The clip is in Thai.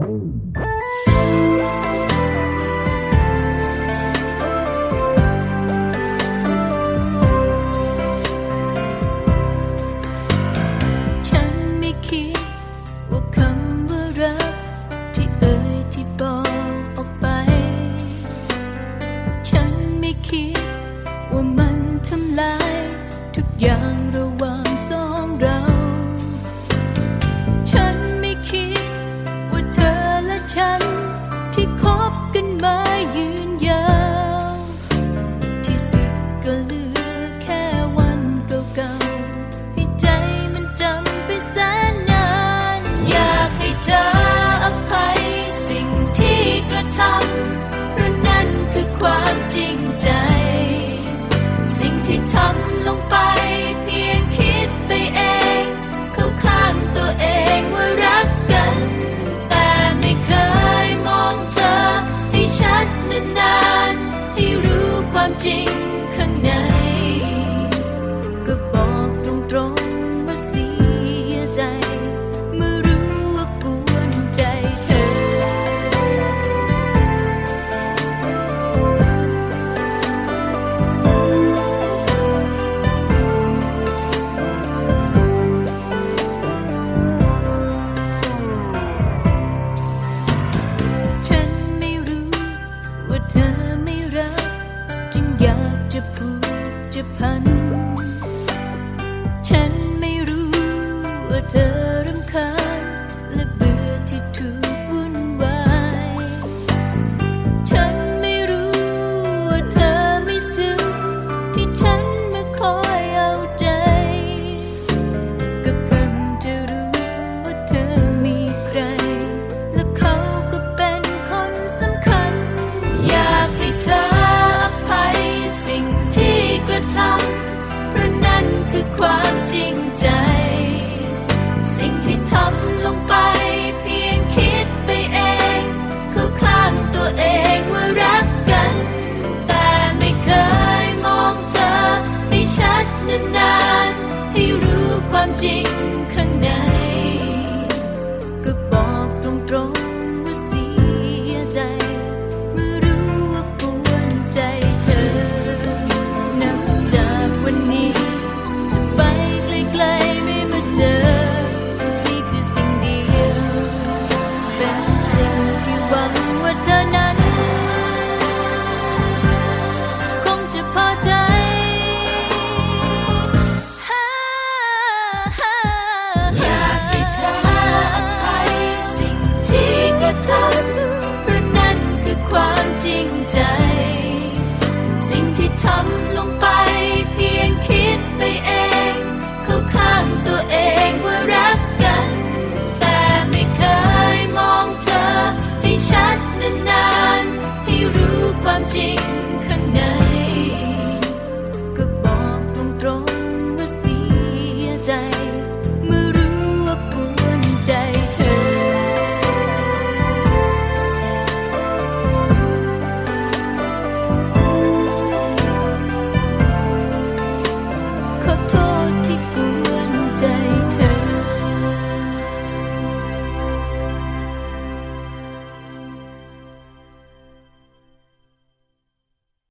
ฉันไม่คิดว่าคำว่ารัก ที่เอ่ยที่บอกออกไป ฉันไม่คิดว่ามันทำลาย ทุกอย่างระหว่าง จริงข้างในก็บอกตรงๆว่าเสียใจ เมื่อรู้ว่ากวนใจเธอ ฉันไม่รู้ว่าเธอ ดจ จริงข้างใน ก็บอกตรงๆว่าเสียใจ เมื่อรู้ว่ากวนใจเธอ นับจากวันนี้ จะไปไกลๆไม่มาเจอ นี่คือสิ่งเดียว เป็นสิ่งที่หวังว่าเธอ